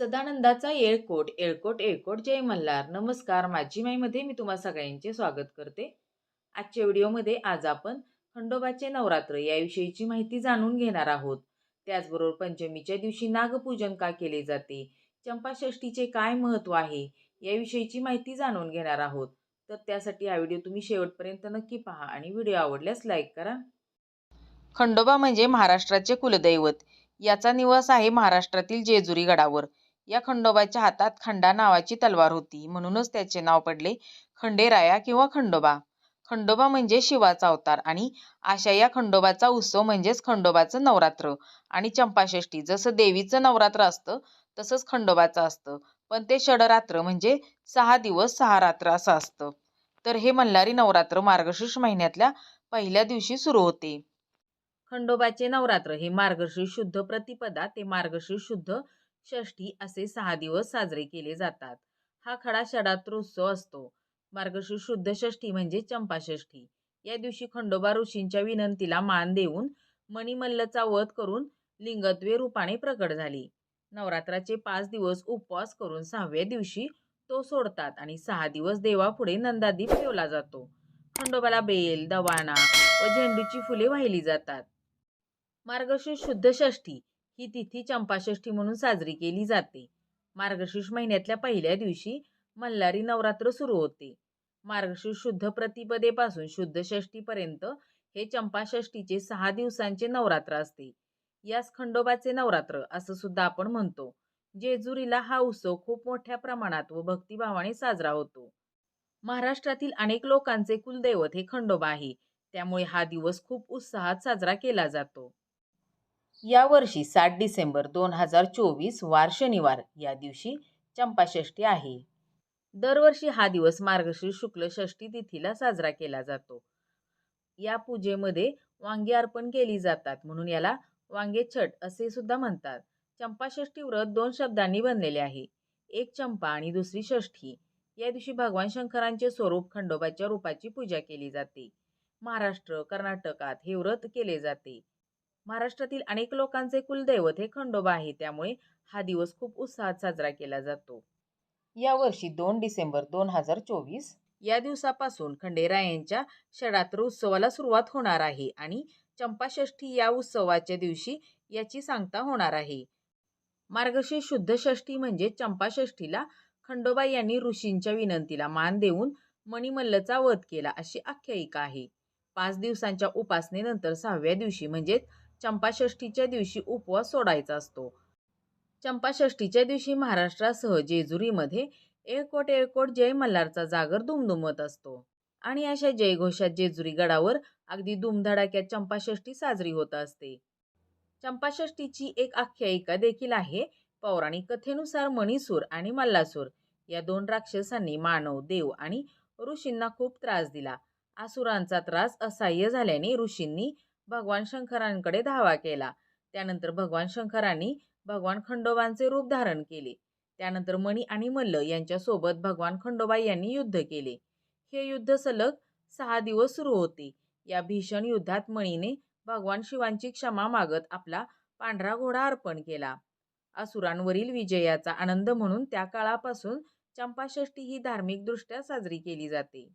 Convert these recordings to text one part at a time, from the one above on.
सदानंदाचा येळकोट येळकोट येळकोट. जय मल्हार. नमस्कार. माझी माईमध्ये मी तुम्हा सगळ्यांचे स्वागत करते. आजच्या व्हिडिओमध्ये आज आपण खंडोबाचे नवरात्र याविषयीची माहिती जाणून घेणार आहोत. त्याचबरोबर पंचमीच्या दिवशी नागपूजन का केले जाते? चंपाषष्ठीचे काय महत्त्व आहे? याविषयीची माहिती जाणून घेणार आहोत. तर त्यासाठी हा व्हिडिओ तुम्ही शेवटपर्यंत नक्की पहा आणि व्हिडिओ आवडल्यास लाईक करा. खंडोबा म्हणजे महाराष्ट्राचे कुलदैवत. याचा निवास आहे महाराष्ट्रातील जेजुरी गडावर. या खंडोबाच्या हातात खंडा नावाची तलवार होती. म्हणूनच त्याचे नाव पडले खंडेराया किंवा खंडोबा. खंडोबा म्हणजे शिवाचा अवतार आणि आशा या खंडोबाचा उत्सव म्हणजेच खंडोबाचं नवरात्र आणि चंपाषष्ठी. जसं देवीचं नवरात्र असतं तसंच खंडोबाचं असतं. पण ते षडरात्र म्हणजे सहा दिवस सहा रात्र असं असतं. तर हे मल्हारी नवरात्र मार्गशीर्ष महिन्यातल्या पहिल्या दिवशी सुरू होते. खंडोबाचे नवरात्र हे मार्गशीर्ष शुद्ध प्रतिपदा ते मार्गशीर्ष शुद्ध षष्ठी असे सहा दिवस साजरे केले जातात. हा खडा षडात्रोत्सव असतो. मार्गशीर्ष शुद्ध षष्ठी म्हणजे चंपाषष्ठी या दिवशी खंडोबा ऋषींच्या विनंतीला मान देऊन मणिमल्लचा वध करून लिंगत्वे रूपाने प्रकट झाली. नवरात्राचे पाच दिवस उपवास करून सहाव्या दिवशी तो सोडतात आणि सहा दिवस देवापुढे नंदादीप ठेवला जातो. खंडोबाला बेल दवाणा व झेंडूची फुले वाहिली जातात. मार्गशीर्ष शुद्ध षष्ठी ही तिथी चंपाषष्ठी म्हणून साजरी केली जाते. मार्गशीर्ष महिन्यातल्या पहिल्या दिवशी मल्हारी नवरात्र सुरू होते. मार्गशीर्ष शुद्ध प्रतिपदेपासून शुद्धषष्ठीपर्यंत हे चंपाषष्ठीचे सहा दिवसांचे नवरात्र असते. यास खंडोबाचे नवरात्र असं सुद्धा आपण म्हणतो. जेजुरीला हा उत्सव खूप मोठ्या प्रमाणात व भक्तिभावाने साजरा होतो. महाराष्ट्रातील अनेक लोकांचे कुलदैवत हे खंडोबा आहे. त्यामुळे हा दिवस खूप उत्साहात साजरा केला जातो. यावर्षी सात डिसेंबर दोन हजार चोवीस वार शनिवार या दिवशी चंपाषष्ठी आहे. दरवर्षी हा दिवस मार्गशीर्ष शुक्ल षष्ठी तिथीला साजरा केला जातो. या पूजेमध्ये वांगे अर्पण केली जातात म्हणून याला वांगे छट असे सुद्धा म्हणतात. चंपाषष्ठी व्रत दोन शब्दांनी बनलेले आहे. एक चंपा आणि दुसरी षष्ठी. या दिवशी भगवान शंकरांचे स्वरूप खंडोबाच्या रूपाची पूजा केली जाते. महाराष्ट्र कर्नाटकात हे व्रत केले जाते. महाराष्ट्रातील अनेक लोकांचे कुलदैवत हे खंडोबा आहे. त्यामुळे हा दिवस खूप उत्साहात साजरा केला जातो. यावर्षी दोन डिसेंबर दोन हजार चोवीस या दिवसापासून खंडेरायांच्या षडात्र उत्सवाला सुरुवात होणार आहे आणि चंपाषष्ठी या उत्सवाच्या दिवशी याची सांगता होणार आहे. मार्गशीर्ष शुद्ध षष्ठी म्हणजे चंपाषष्ठीला खंडोबा यांनी ऋषींच्या विनंतीला मान देऊन मणिमल्लचा वध केला अशी आख्यायिका आहे. पाच दिवसांच्या उपासनेनंतर सहाव्या दिवशी म्हणजेच चंपाषष्ठीच्या दिवशी उपवास सोडायचा असतो. चंपाषष्ठीच्या दिवशी महाराष्ट्रासह जेजुरीमध्ये एळकोट एळकोट जय मल्हारचा जागर दुमदुमत असतो. आणि अशा जयघोषात जेजुरी गडावर अगदी दुमधडाक्यात चंपाषष्ठी साजरी होत असते. चंपाषष्ठीची एक आख्यायिका देखील आहे पौराणिक कथेनुसार मणिसूर आणि मल्लासूर. या दोन राक्षसांनी मानव देव आणि ऋषींना खूप त्रास दिला. आसुरांचा त्रास असह्य झाल्याने ऋषींनी भगवान शंकरांकडे धावा केला. त्यानंतर भगवान शंकरांनी भगवान खंडोबांचे रूप धारण केले. त्यानंतर मणी आणि मल्ल यांच्यासोबत भगवान खंडोबा यांनी युद्ध केले. हे युद्ध सलग सहा दिवस सुरू होते. या भीषण युद्धात मणीने भगवान शिवांची क्षमा मागत आपला पांढरा घोडा अर्पण केला. असुरांवरील विजयाचा आनंद म्हणून त्या काळापासून चंपाषष्ठी ही धार्मिकदृष्ट्या साजरी केली जाते.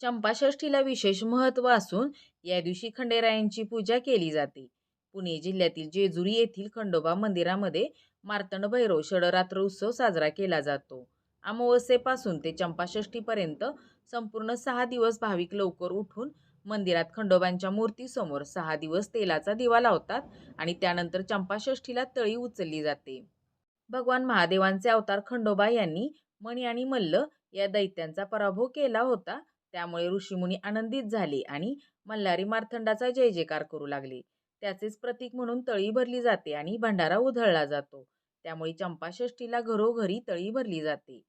चंपाषष्ठीला विशेष महत्त्व असून या दिवशी खंडेरायांची पूजा केली जाते. पुणे जिल्ह्यातील जेजुरी येथील खंडोबा मंदिरामध्ये मार्तंड भैरव षडरात्र उत्सव साजरा केला जातो. अमावस्येपासून ते चंपाषष्ठीपर्यंत संपूर्ण सहा दिवस भाविक लवकर उठून मंदिरात खंडोबांच्या मूर्तीसमोर सहा दिवस तेलाचा दिवा लावतात आणि त्यानंतर चंपाषष्ठीला तळी उचलली जाते. भगवान महादेवांचे अवतार खंडोबा यांनी मणी आणि मल्ल या दैत्यांचा पराभव केला होता त्यामुळे ऋषीमुनी आनंदित झाले आणि मल्हारी मार्तंडाचा जय जयकार करू लागले. त्याचेच प्रतीक म्हणून तळी भरली जाते आणि भंडारा उधळला जातो. त्यामुळे चंपाषष्ठीला घरोघरी तळी भरली जाते.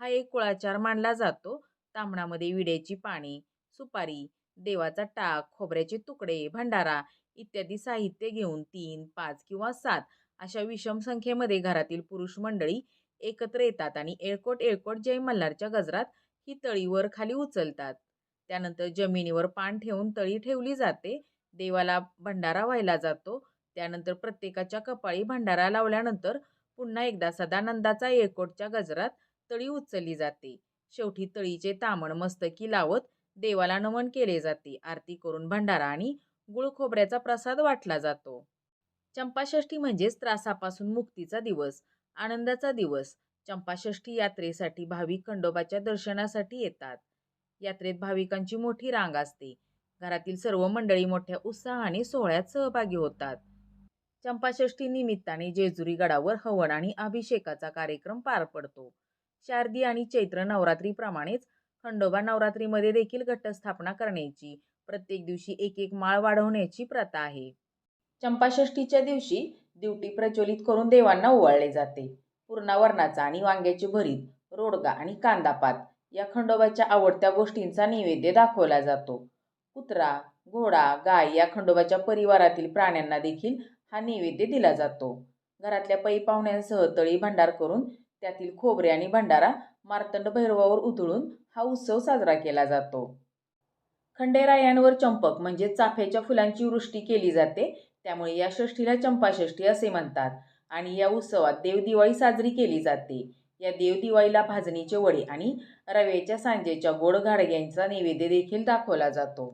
हा एक कुळाचार मानला जातो. तांबणामध्ये विड्याची पाने सुपारी देवाचा टाक खोबऱ्याचे तुकडे भंडारा इत्यादी साहित्य घेऊन तीन पाच किंवा सात अशा विषम संख्येमध्ये घरातील पुरुष मंडळी एकत्र येतात आणि एळकोट एळकोट जय मल्हारच्या गजरात ही तळीवर खाली उचलतात. त्यानंतर जमिनीवर पान ठेवून तळी ठेवली जाते. देवाला भंडारा व्हायला जातो. त्यानंतर प्रत्येकाच्या कपाळी भंडारा लावल्यानंतर पुन्हा एकदा सदानंदाचा एकोटच्या गजरात तळी उचलली जाते. शेवटी तळीचे तामण मस्तकी लावत देवाला नमन केले जाते. आरती करून भंडारा आणि गुळ खोबऱ्याचा प्रसाद वाटला जातो. चंपाषष्ठी म्हणजेच त्रासापासून मुक्तीचा दिवस आनंदाचा दिवस. चंपाषष्ठी यात्रेसाठी भाविक खंडोबाच्या दर्शनासाठी येतात. यात्रेत भाविकांची मोठी रांग असते. घरातील सर्व मंडळी मोठ्या उत्साहाने सोहळ्यात सहभागी होतात. चंपाषष्ठी निमित्ताने जेजुरी गडावर हवन आणि अभिषेकाचा कार्यक्रम पार पडतो. शारदी आणि चैत्र नवरात्रीप्रमाणेच खंडोबा नवरात्रीमध्ये देखील घटस्थापना करण्याची प्रत्येक दिवशी एक एक माळ वाढवण्याची प्रथा आहे. चंपाषष्ठीच्या दिवशी दिवटी प्रज्वलित करून देवांना ओवाळले जाते. पूर्णावरणाचा आणि वांग्याची भरीत रोडगा आणि कांदापात या खंडोबाच्या आवडत्या गोष्टींचा नैवेद्य दाखवला जातो. कुत्रा घोडा गाय या खंडोबाच्या परिवारातील प्राण्यांना देखील हा नैवेद्य दिला जातो. घरातल्या पै पाहुण्यांसह तळी भंडार करून त्यातील खोबरे आणि भंडारा मार्तंड भैरवावर उधळून हा उत्सव साजरा केला जातो. खंडेरायांवर चंपक म्हणजे चाफ्याच्या फुलांची वृष्टी केली जाते त्यामुळे या षष्ठीला चंपाषष्ठी असे म्हणतात. आणि या उत्सवात देवदिवाळी साजरी केली जाते. या देवदिवाळीला भाजणीचे वडे आणि रव्याच्या सांजेच्या गोड घाडग्यांचा नैवेद्य देखील दाखवला जातो.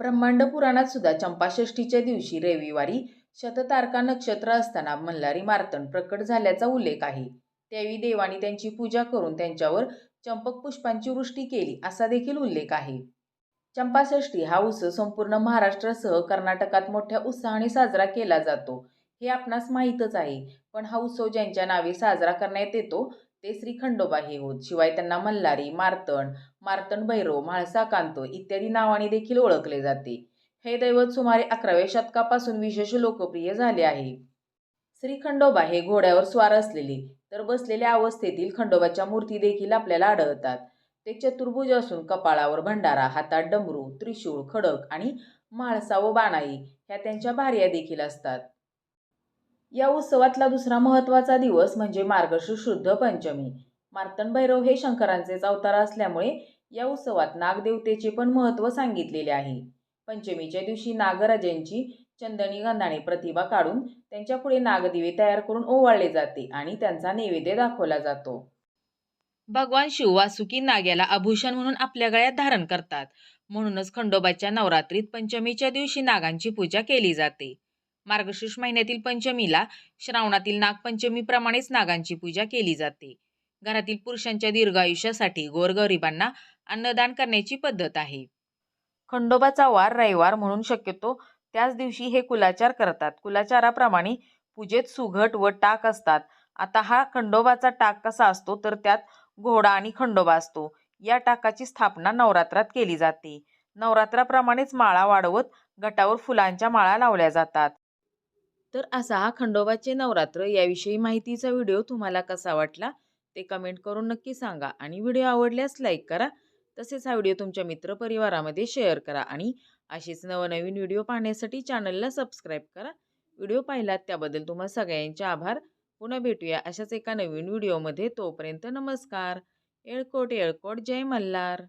ब्रह्मांड पुराणात सुद्धा चंपाषष्ठीच्या दिवशी रविवारी शततारका नक्षत्र असताना मल्हारी मार्तंड प्रकट झाल्याचा उल्लेख आहे. त्यावेळी देवाने त्यांची पूजा करून त्यांच्यावर चंपक पुष्पांची वृष्टी केली असा देखील उल्लेख आहे. चंपाषष्ठी हा उत्सव संपूर्ण महाराष्ट्रासह कर्नाटकात मोठ्या उत्साहाने साजरा केला जातो. हे आपणास माहीतच आहे. पण हा उत्सव ज्यांच्या नावे साजरा करण्यात येतो ते श्री खंडोबा हे होत. शिवाय त्यांना मल्हारी मार्तण मार्तण भैरव म्हाळसा कांतो इत्यादी नावाने देखील ओळखले जाते. हे दैवत सुमारे अकराव्या शतकापासून विशेष लोकप्रिय झाले आहे. श्री खंडोबा हे घोड्यावर स्वार असलेले तर बसलेल्या अवस्थेतील खंडोबाच्या मूर्ती देखील आपल्याला आढळतात. ते चतुर्भुज असून कपाळावर भंडारा हातात डमरू त्रिशूळ खडक आणि म्हाळसा व बाणाई ह्या त्यांच्या भार्या देखील असतात. या उत्सवातला दुसरा महत्त्वाचा दिवस म्हणजे मार्गशीर्ष शुद्ध पंचमी. मार्तंड भैरव हे शंकरांचेच अवतार असल्यामुळे या उत्सवात नागदेवतेचे पण महत्त्व सांगितलेले आहे. पंचमीच्या दिवशी नागराजांची चंदनी गंधाने प्रतिभा काढून त्यांच्यापुढे नागदिवे तयार करून ओवाळले जाते आणि त्यांचा नैवेद्य दाखवला जातो. भगवान शिव वासुकी नाग्याला आभूषण म्हणून आपल्या गळ्यात धारण करतात. म्हणूनच खंडोबाच्या नवरात्रीत पंचमीच्या दिवशी नागांची पूजा केली जाते. मार्गशीर्ष महिन्यातील पंचमीला श्रावणातील नागपंचमीप्रमाणेच नागांची पूजा केली जाते. घरातील पुरुषांच्या दीर्घायुष्यासाठी गोरगरिबांना अन्नदान करण्याची पद्धत आहे. खंडोबाचा वार रविवार म्हणून शक्यतो त्याच दिवशी हे कुलाचार करतात. कुलाचाराप्रमाणे पूजेत सुघट व टाक असतात. आता हा खंडोबाचा टाक कसा असतो तर त्यात घोडा आणि खंडोबा असतो. या टाकाची स्थापना नवरात्रात केली जाते. नवरात्राप्रमाणेच माळा वाढवत गटावर फुलांच्या माळा लावल्या जातात. तर असा हा खंडोबाचे नवरात्र याविषयी माहितीचा व्हिडिओ तुम्हाला कसा वाटला ते कमेंट करून नक्की सांगा आणि व्हिडिओ आवडल्यास लाईक करा. तसेच हा व्हिडिओ तुमच्या मित्रपरिवारामध्ये शेअर करा आणि असेच नवनवीन व्हिडिओ पाहण्यासाठी चॅनलला सबस्क्राईब करा. व्हिडिओ पाहिलात त्याबद्दल तुम्हा सगळ्यांचे आभार. पुन्हा भेटूया अशाच एका नवीन व्हिडिओमध्ये. तोपर्यंत नमस्कार. येळकोट येळकोट. जय मल्हार.